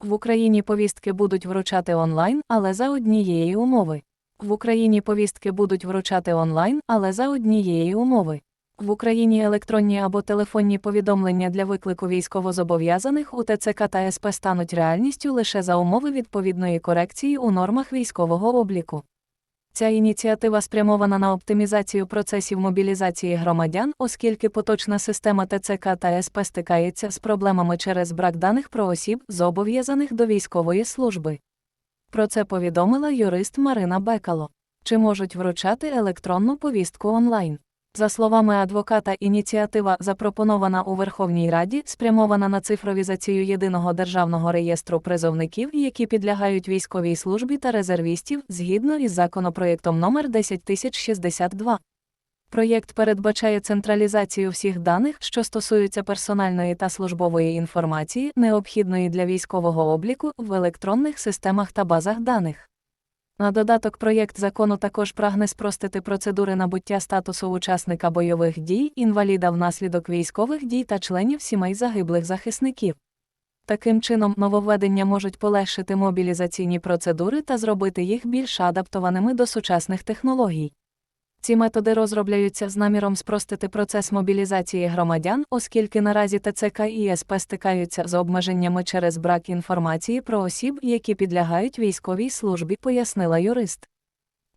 В Україні повістки будуть вручати онлайн, але за однієї умови. В Україні повістки будуть вручати онлайн, але за однієї умови. В Україні електронні або телефонні повідомлення для виклику військовозобов'язаних у ТЦК та СП стануть реальністю лише за умови відповідної корекції у нормах військового обліку. Ця ініціатива спрямована на оптимізацію процесів мобілізації громадян, оскільки поточна система ТЦК та СП стикається з проблемами через брак даних про осіб, зобов'язаних до військової служби. Про це повідомила юрист Марина Бекало. Чи можуть вручати електронну повістку онлайн? За словами адвоката, ініціатива, запропонована у Верховній Раді, спрямована на цифровізацію єдиного державного реєстру призовників, які підлягають військовій службі та резервістів, згідно із законопроєктом номер 10062. Проєкт передбачає централізацію всіх даних, що стосуються персональної та службової інформації, необхідної для військового обліку в електронних системах та базах даних. На додаток проєкт закону також прагне спростити процедури набуття статусу учасника бойових дій, інваліда внаслідок військових дій та членів сімей загиблих захисників. Таким чином, нововведення можуть полегшити мобілізаційні процедури та зробити їх більш адаптованими до сучасних технологій. Ці методи розробляються з наміром спростити процес мобілізації громадян, оскільки наразі ТЦК і СП стикаються з обмеженнями через брак інформації про осіб, які підлягають військовій службі, пояснила юрист.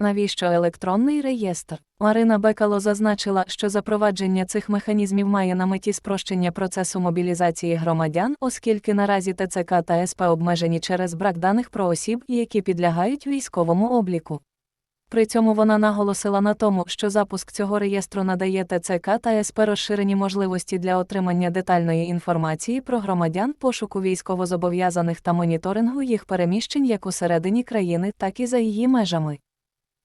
Навіщо електронний реєстр? Марина Бекало зазначила, що запровадження цих механізмів має на меті спрощення процесу мобілізації громадян, оскільки наразі ТЦК та СП обмежені через брак даних про осіб, які підлягають військовому обліку. При цьому вона наголосила на тому, що запуск цього реєстру надає ТЦК та СП розширені можливості для отримання детальної інформації про громадян, пошуку військовозобов'язаних та моніторингу їх переміщень як усередині країни, так і за її межами.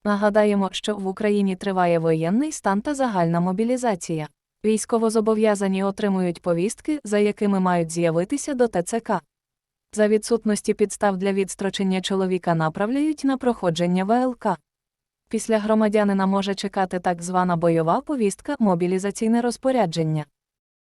Нагадаємо, що в Україні триває воєнний стан та загальна мобілізація. Військовозобов'язані отримують повістки, за якими мають з'явитися до ТЦК. За відсутності підстав для відстрочення чоловіка направляють на проходження ВЛК. Після громадянина може чекати так звана бойова повістка, мобілізаційне розпорядження.